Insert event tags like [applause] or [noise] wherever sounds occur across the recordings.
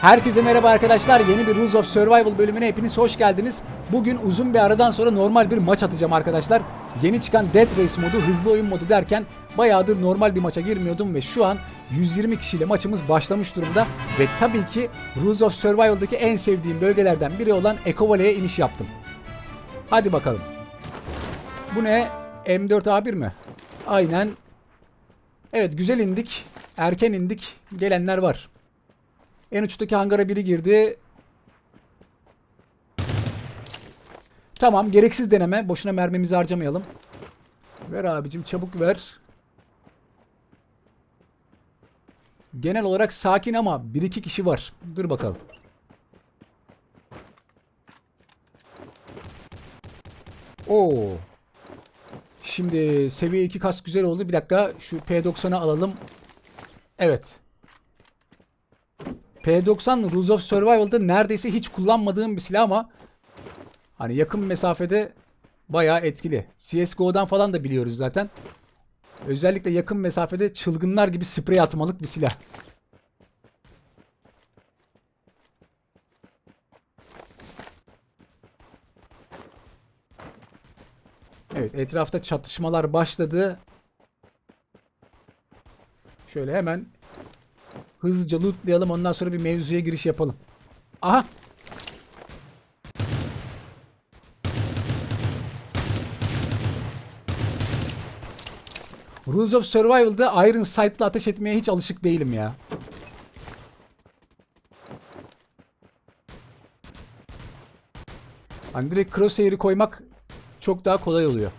Herkese merhaba arkadaşlar. Yeni bir Rules of Survival bölümüne hepiniz hoş geldiniz. Bugün uzun bir aradan sonra normal bir maç atacağım arkadaşlar. Yeni çıkan Death Race modu, hızlı oyun modu derken bayağıdır normal bir maça girmiyordum ve şu an 120 kişiyle maçımız başlamış durumda. Ve tabii ki Rules of Survival'daki en sevdiğim bölgelerden biri olan Eko Valley'e iniş yaptım. Hadi bakalım. Bu ne? M4A1 mi? Aynen. Evet güzel indik. Erken indik. Gelenler var. En uçtaki hangara biri girdi. Tamam gereksiz deneme. Boşuna mermimizi harcamayalım. Ver abicim çabuk ver. Genel olarak sakin ama bir iki kişi var. Dur bakalım. Oo. Şimdi seviye 2 kas güzel oldu. Bir dakika şu P90'ı alalım. Evet. P90 Rules of Survival'da neredeyse hiç kullanmadığım bir silah ama hani yakın mesafede bayağı etkili. CSGO'dan falan da biliyoruz zaten. Özellikle yakın mesafede çılgınlar gibi sprey atmalık bir silah. Evet etrafta çatışmalar başladı. Şöyle hemen hızlıca lootlayalım ondan sonra bir mevzuya giriş yapalım. Aha. Rules of Survival'da Iron Sight'la ateş etmeye hiç alışık değilim ya. Hani direkt crosshair'i koymak çok daha kolay oluyor.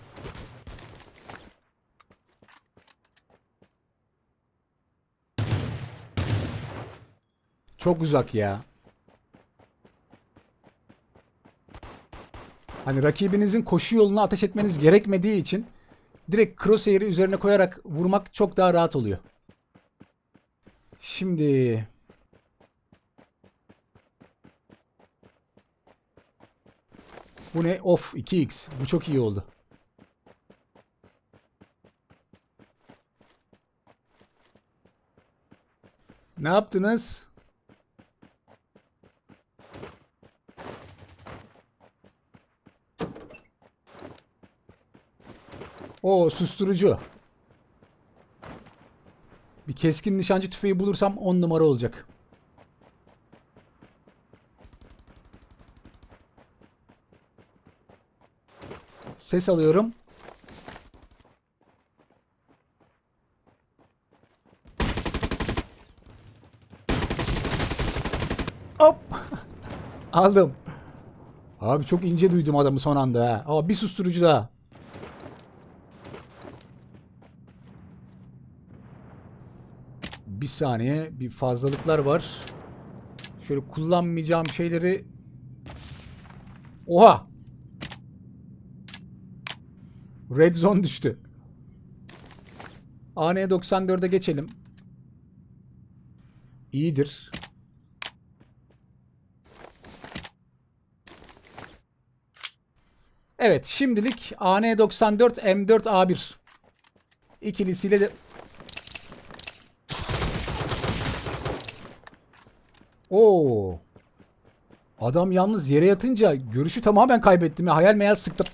Çok uzak ya. Hani rakibinizin koşu yoluna ateş etmeniz gerekmediği için direkt crosshair'i üzerine koyarak vurmak çok daha rahat oluyor. Şimdi Bu ne? Of 2x. Bu çok iyi oldu. Ne yaptınız? O susturucu. Bir keskin nişancı tüfeği bulursam 10 numara olacak. Ses alıyorum. Hop. [laughs] Aldım. Abi çok ince duydum adamı son anda ha. Bir susturucu daha. Saniye. Bir fazlalıklar var. Şöyle kullanmayacağım şeyleri... Oha! Red zone düştü. AN94'e geçelim. İyidir. Evet şimdilik AN94 M4A1 ikilisiyle de Oo. Adam yalnız yere yatınca görüşü tamamen kaybettim ya. Hayal meyal sıktım.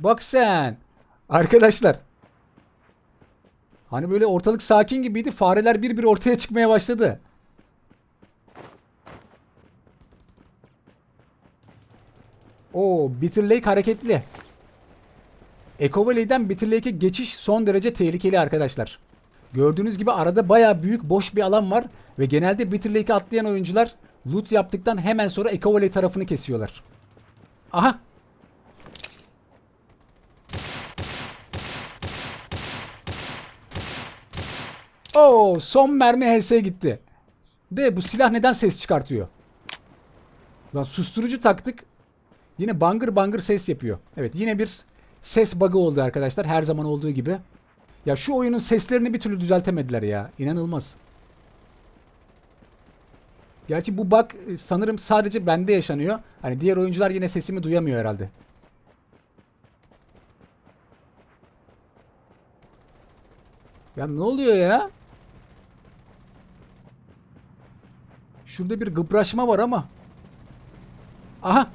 Bak sen. Arkadaşlar. Hani böyle ortalık sakin gibiydi. Fareler bir bir ortaya çıkmaya başladı. Oo, Bitter Lake hareketli. Echo Valley'den Bitter Lake'e geçiş son derece tehlikeli arkadaşlar. Gördüğünüz gibi arada baya büyük boş bir alan var ve genelde Bitter Lake'e atlayan oyuncular loot yaptıktan hemen sonra Valley tarafını kesiyorlar. Aha Oo, son mermi HS'ye gitti. De bu silah neden ses çıkartıyor? Lan susturucu taktık. Yine bangır bangır ses yapıyor. Evet yine bir ses bug'ı oldu arkadaşlar. Her zaman olduğu gibi. Ya şu oyunun seslerini bir türlü düzeltemediler ya. İnanılmaz. Gerçi bu bug e, sanırım sadece bende yaşanıyor. Hani diğer oyuncular yine sesimi duyamıyor herhalde. Ya ne oluyor ya? Şurada bir gıpraşma var ama. Aha.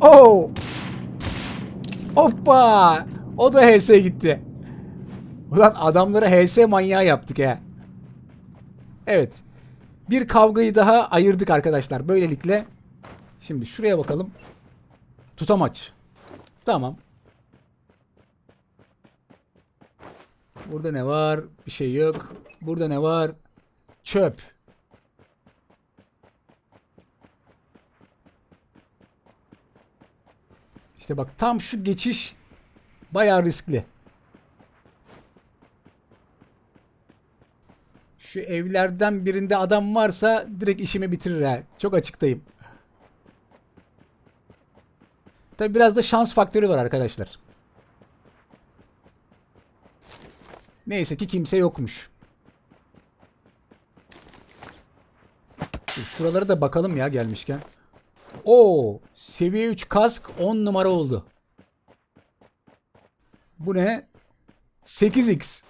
Oo. Hoppa. O da HS gitti. Ulan adamları HS manyağı yaptık he. Evet. Bir kavgayı daha ayırdık arkadaşlar. Böylelikle. Şimdi şuraya bakalım. Tutamaç. Tamam. Burada ne var? Bir şey yok. Burada ne var? Çöp. İşte bak tam şu geçiş bayağı riskli. Şu evlerden birinde adam varsa direkt işimi bitirir ha. Çok açıktayım. Tabi biraz da şans faktörü var arkadaşlar. Neyse ki kimse yokmuş. Şuralara da bakalım ya gelmişken. Oo, seviye 3 kask 10 numara oldu. Bu ne? 8x.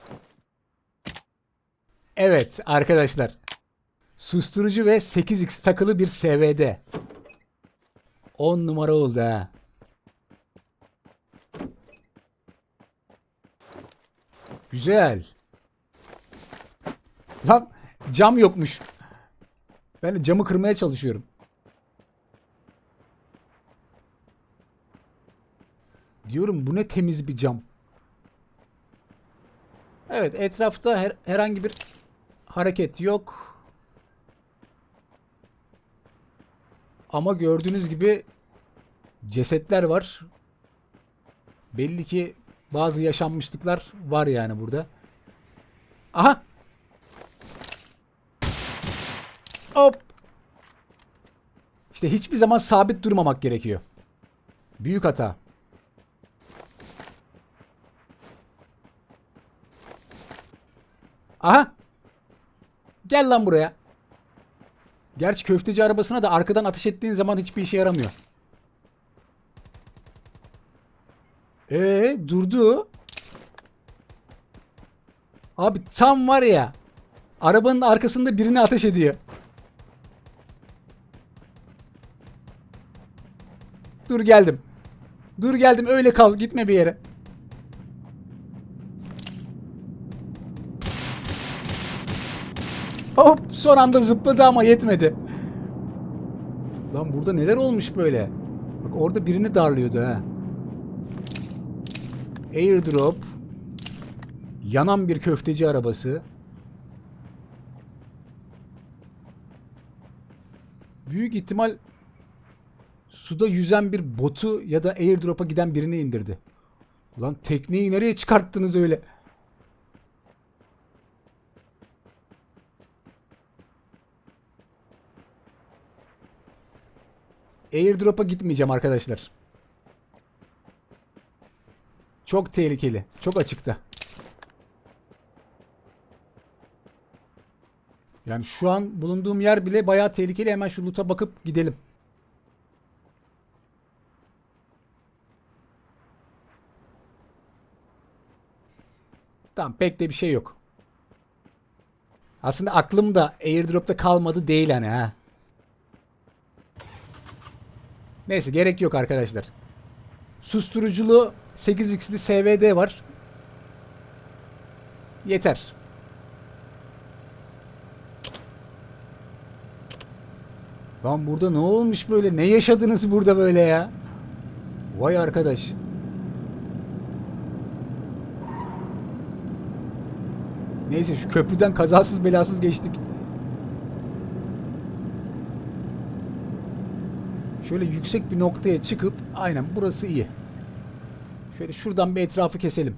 Evet arkadaşlar. Susturucu ve 8x takılı bir SVD. 10 numara oldu ha. Güzel. Lan cam yokmuş. Ben de camı kırmaya çalışıyorum. Diyorum bu ne temiz bir cam. Evet etrafta her- herhangi bir hareket yok. Ama gördüğünüz gibi cesetler var. Belli ki bazı yaşanmışlıklar var yani burada. Aha. Hop. İşte hiçbir zaman sabit durmamak gerekiyor. Büyük hata. Aha. Gel lan buraya. Gerçi köfteci arabasına da arkadan ateş ettiğin zaman hiçbir işe yaramıyor. Ee durdu. Abi tam var ya. Arabanın arkasında birini ateş ediyor. Dur geldim. Dur geldim öyle kal gitme bir yere. Hop son anda zıpladı ama yetmedi. Lan burada neler olmuş böyle? Bak orada birini darlıyordu ha. Airdrop. Yanan bir köfteci arabası. Büyük ihtimal suda yüzen bir botu ya da airdrop'a giden birini indirdi. Lan tekneyi nereye çıkarttınız öyle? Airdrop'a gitmeyeceğim arkadaşlar. Çok tehlikeli. Çok açıkta. Yani şu an bulunduğum yer bile bayağı tehlikeli. Hemen şu loot'a bakıp gidelim. Tamam pek de bir şey yok. Aslında aklım da airdrop'ta kalmadı değil hani ha. Neyse gerek yok arkadaşlar. Susturuculu 8x'li SVD var. Yeter. Lan burada ne olmuş böyle? Ne yaşadınız burada böyle ya? Vay arkadaş. Neyse şu köprüden kazasız belasız geçtik. Şöyle yüksek bir noktaya çıkıp aynen burası iyi. Şöyle şuradan bir etrafı keselim.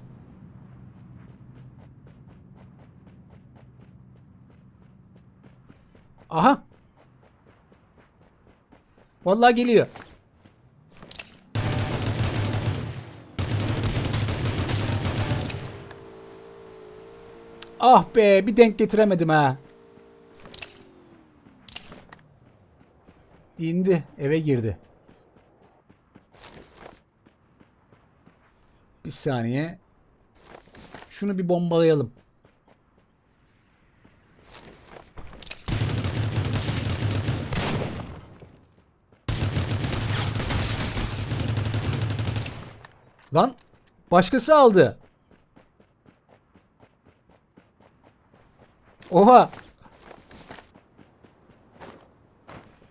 Aha. Vallahi geliyor. Ah be bir denk getiremedim ha. İndi eve girdi. Bir saniye. Şunu bir bombalayalım. Lan başkası aldı. Oha.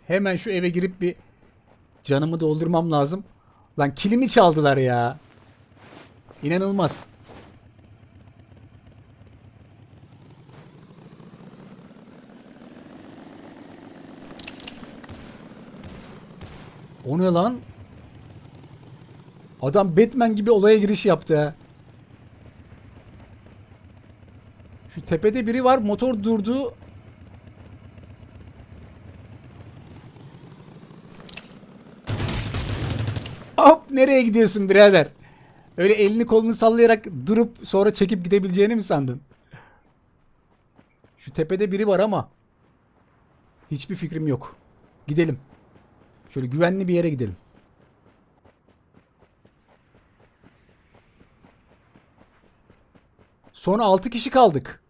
Hemen şu eve girip bir canımı doldurmam lazım. Lan kilimi çaldılar ya. İnanılmaz. O ne lan? Adam Batman gibi olaya giriş yaptı. Şu tepede biri var. Motor durdu. Hop nereye gidiyorsun birader? Öyle elini kolunu sallayarak durup sonra çekip gidebileceğini mi sandın? Şu tepede biri var ama hiçbir fikrim yok. Gidelim. Şöyle güvenli bir yere gidelim. Son 6 kişi kaldık.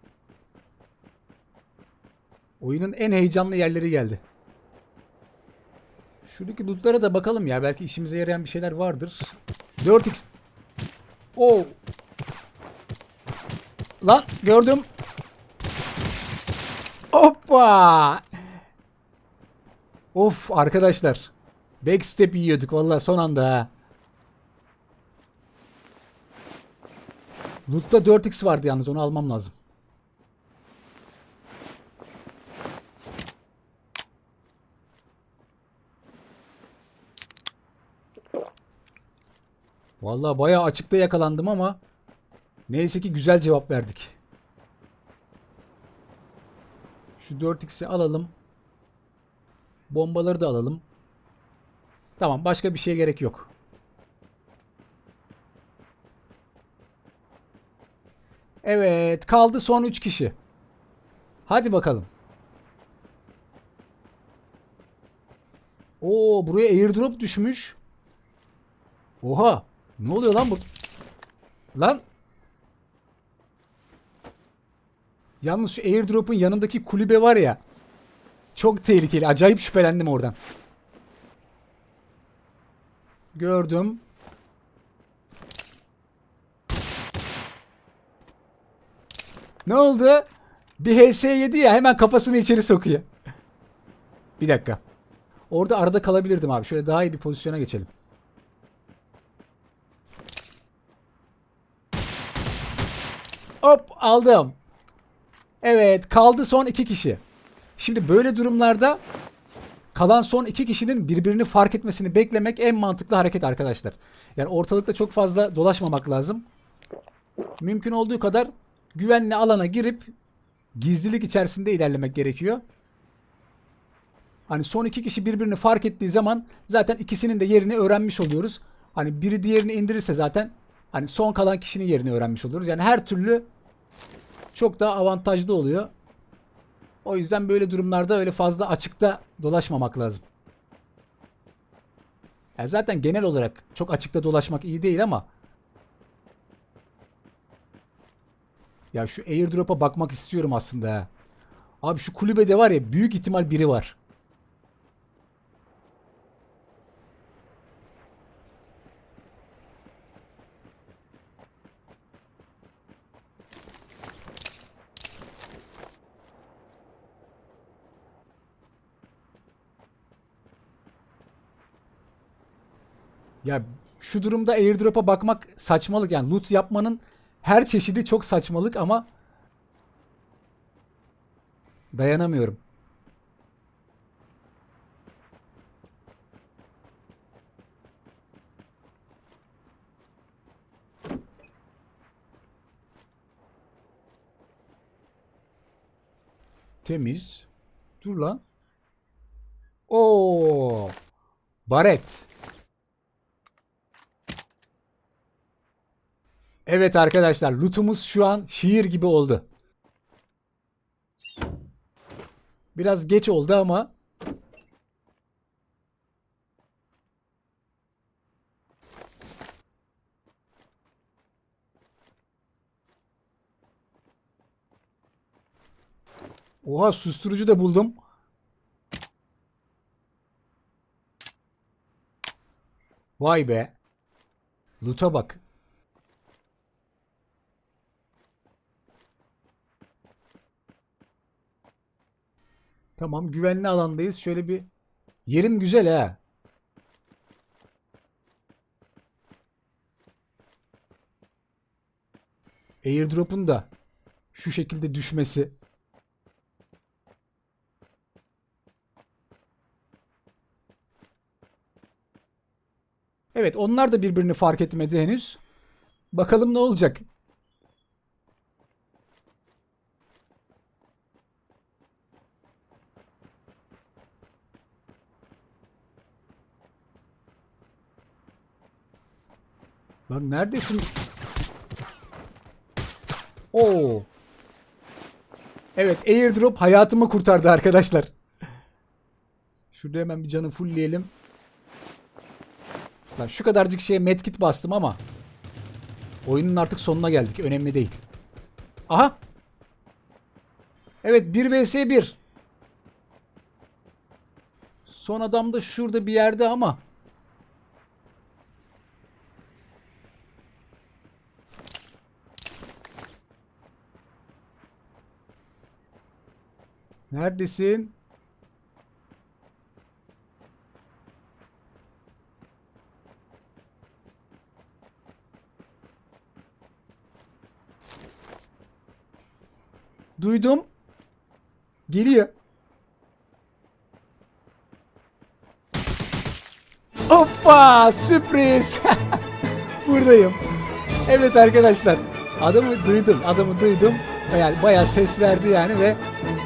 Oyunun en heyecanlı yerleri geldi. Şuradaki lootlara da bakalım ya. Belki işimize yarayan bir şeyler vardır. 4x. Oo. Lan gördüm. Hoppa. Of arkadaşlar. Backstep yiyorduk vallahi son anda ha. Loot'ta 4x vardı yalnız onu almam lazım. Vallahi bayağı açıkta yakalandım ama neyse ki güzel cevap verdik. Şu 4x'i alalım. Bombaları da alalım. Tamam başka bir şeye gerek yok. Evet kaldı son 3 kişi. Hadi bakalım. Oo buraya airdrop düşmüş. Oha. Ne oluyor lan bu? Lan. Yalnız şu airdrop'un yanındaki kulübe var ya. Çok tehlikeli. Acayip şüphelendim oradan. Gördüm. Ne oldu? Bir HS yedi ya hemen kafasını içeri sokuyor. Bir dakika. Orada arada kalabilirdim abi. Şöyle daha iyi bir pozisyona geçelim. Hop aldım. Evet kaldı son iki kişi. Şimdi böyle durumlarda kalan son iki kişinin birbirini fark etmesini beklemek en mantıklı hareket arkadaşlar. Yani ortalıkta çok fazla dolaşmamak lazım. Mümkün olduğu kadar güvenli alana girip gizlilik içerisinde ilerlemek gerekiyor. Hani son iki kişi birbirini fark ettiği zaman zaten ikisinin de yerini öğrenmiş oluyoruz. Hani biri diğerini indirirse zaten hani son kalan kişinin yerini öğrenmiş oluruz. Yani her türlü çok daha avantajlı oluyor. O yüzden böyle durumlarda öyle fazla açıkta dolaşmamak lazım. Yani zaten genel olarak çok açıkta dolaşmak iyi değil ama ya şu airdrop'a bakmak istiyorum aslında. Abi şu kulübede var ya büyük ihtimal biri var. Ya şu durumda airdrop'a bakmak saçmalık yani loot yapmanın her çeşidi çok saçmalık ama dayanamıyorum. Temiz. Dur lan. Oo. Baret. Evet arkadaşlar lootumuz şu an şiir gibi oldu. Biraz geç oldu ama Oha susturucu da buldum. Vay be. Luta bak. Tamam güvenli alandayız. Şöyle bir yerim güzel ha. Airdrop'un da şu şekilde düşmesi. Evet onlar da birbirini fark etmedi henüz. Bakalım ne olacak. Lan neredesin? Oo. Evet airdrop hayatımı kurtardı arkadaşlar. Şurada hemen bir canı fullleyelim. Lan şu kadarcık şeye medkit bastım ama oyunun artık sonuna geldik. Önemli değil. Aha. Evet 1 vs 1. Son adam da şurada bir yerde ama Neredesin? Duydum. Geliyor. Hoppa! Sürpriz! [laughs] Buradayım. Evet arkadaşlar. Adamı duydum. Adamı duydum. Yani bayağı ses verdi yani ve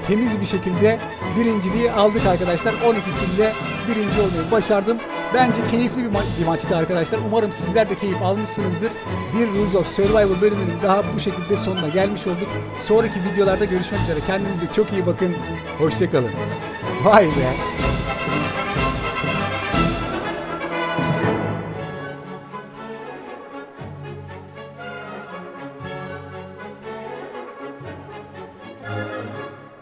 temiz bir şekilde birinciliği aldık arkadaşlar. 12 kille birinci olmayı başardım. Bence keyifli bir, ma- bir maçtı arkadaşlar. Umarım sizler de keyif almışsınızdır. Bir Rules of Survival bölümünün daha bu şekilde sonuna gelmiş olduk. Sonraki videolarda görüşmek üzere. Kendinize çok iyi bakın. Hoşçakalın. Vay be.